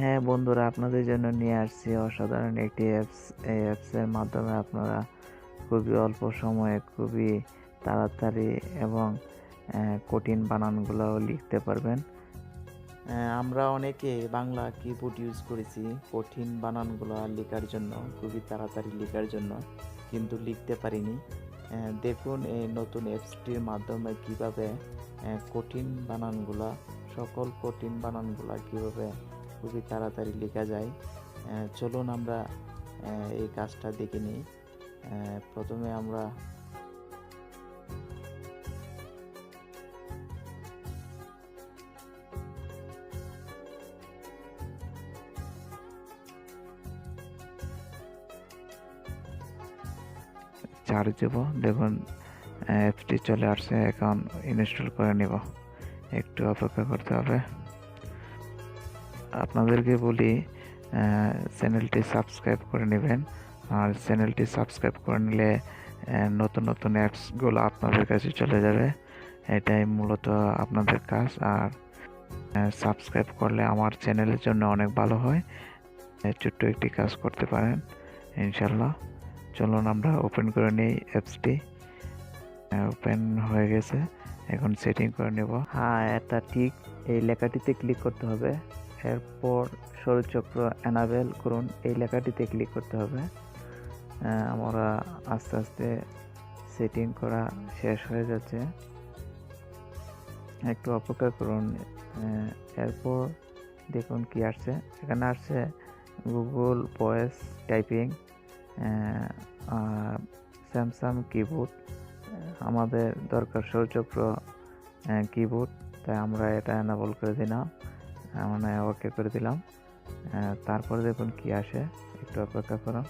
হ্যাঁ বন্ধুরা আপনাদের জন্য নিয়ে আসছি অসাধারণ একটি অ্যাপস এই অ্যাপসের মাধ্যমে আপনারা খুবই অল্প সময়ে খুবই তাড়াতাড়ি এবং কঠিন বানানগুলোও লিখতে পারবেন। আমরা অনেকে বাংলা কিবোর্ড ইউজ করেছি, কঠিন বানানগুলো লেখার জন্য, খুবই তাড়াতাড়ি লেখার জন্য, কিন্তু লিখতে পারিনি। দেখুন এই নতুন অ্যাপসটির মাধ্যমে কীভাবে কঠিন বানানগুলা, সকল কঠিন বানানগুলা কীভাবে খুবই তাড়াতাড়ি লেখা যায়। চলুন আমরা এই কাজটা দেখে নিই। প্রথমে আমরা চার্জ দেব। দেখুন অ্যাপটি চলে আসছে, এখন ইনস্টল করে নিব। একটু অপেক্ষা করতে হবে। আপনাদেরকে বলি চ্যানেলটি সাবস্ক্রাইব করে নেবেন। আর চ্যানেলটি সাবস্ক্রাইব করে নিলে নতুন নতুন অ্যাপসগুলো আপনাদের কাছে চলে যাবে। এটাই মূলত আপনাদের কাজ। আর সাবস্ক্রাইব করলে আমার চ্যানেলের জন্য অনেক ভালো হয়। ছোট্ট একটি কাজ করতে পারেন ইনশাল্লাহ চলুন আমরা ওপেন করে নিই অ্যাপসটি। ওপেন হয়ে গেছে। এখন সেটিং করে নেব। হ্যাঁ এটা ঠিক। এই লেখাটিতে ক্লিক করতে হবে। এরপর সরুচক্র অ্যানাবেল করুন। এই লেখাটিতে ক্লিক করতে হবে। আমরা আস্তে আস্তে সেটিং করা শেষ হয়ে যাচ্ছে। একটু অপেক্ষা করুন। এরপর দেখুন কি আসছে। এখানে আসছে Google voice typing Samsung keyboard আমাদের দরকার সৌচক্র কিবোর্ড তাই আমরা এটা এনাবল করে দিলাম। মানে ওকে করে দিলাম। তারপরে দেখুন কি আসে। একটু অপেক্ষা করুন।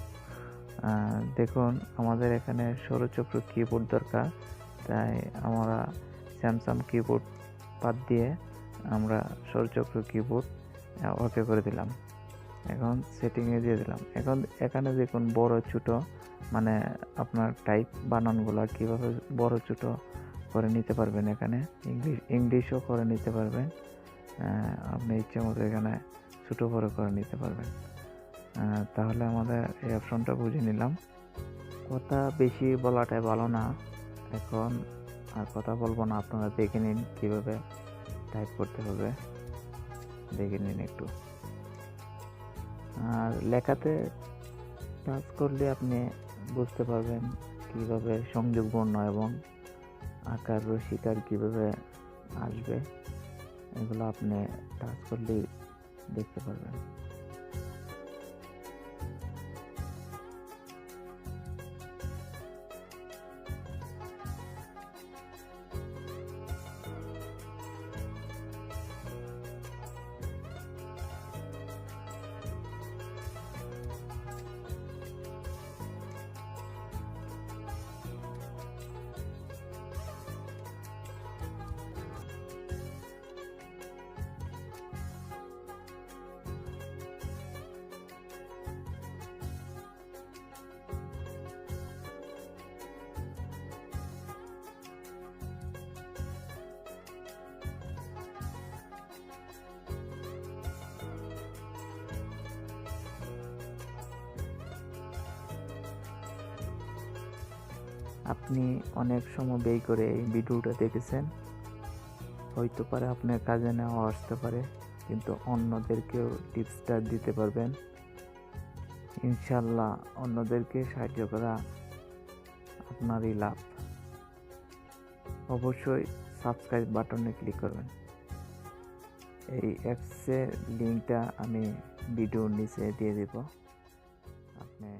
দেখুন, আমাদের এখানে সৌরচক্র কিবোর্ড দরকার। তাই আমরা স্যামসাং কিবোর্ড বাদ দিয়ে আমরা সৌরচক্র কিবোর্ড ওকে করে দিলাম। এখন সেটিংয়ে দিয়ে দিলাম। এখন এখানে দেখুন বড়, ছোট মানে আপনার টাইপ বানানগুলো কীভাবে বড়, ছোট করে নিতে পারবেন এখানে। ইংলিশ ইংলিশও করে নিতে পারবেন। আপনি ইচ্ছে মতো এখানে ছোটো বড়ো করে নিতে পারবেন। তাহলে আমাদের এই অপশনটা বুঝে নিলাম। কথা বেশি বলাটাই ভালো না। এখন আর কথা বলব না, আপনারা দেখে নিন কীভাবে টাইপ করতে হবে। দেখে নিন একটু। আর লেখাতে টাচ করলে আপনি বুঝতে পারবেন কীভাবে সংযোগ বর্ণ এবং আকার রসিকার কীভাবে আসবে। এগুলো আপনি টাচ করলেই দেখতে পারবেন আপনি অনেক সময় ব্যয় করে এই ভিডিওটা দেখেছেন। হয়তো পারে আপনার কাজে নেওয়া আসতে পারে, কিন্তু অন্যদেরকেও টিপসটা দিতে পারবেন। ইনশাল্লাহ অন্যদেরকে সাহায্য করা আপনারই লাভ। অবশ্যই সাবস্ক্রাইব বাটনে ক্লিক করবেন। এই অ্যাপসের লিঙ্কটা আমি ভিডিওর নিচে দিয়ে দেব। আপনি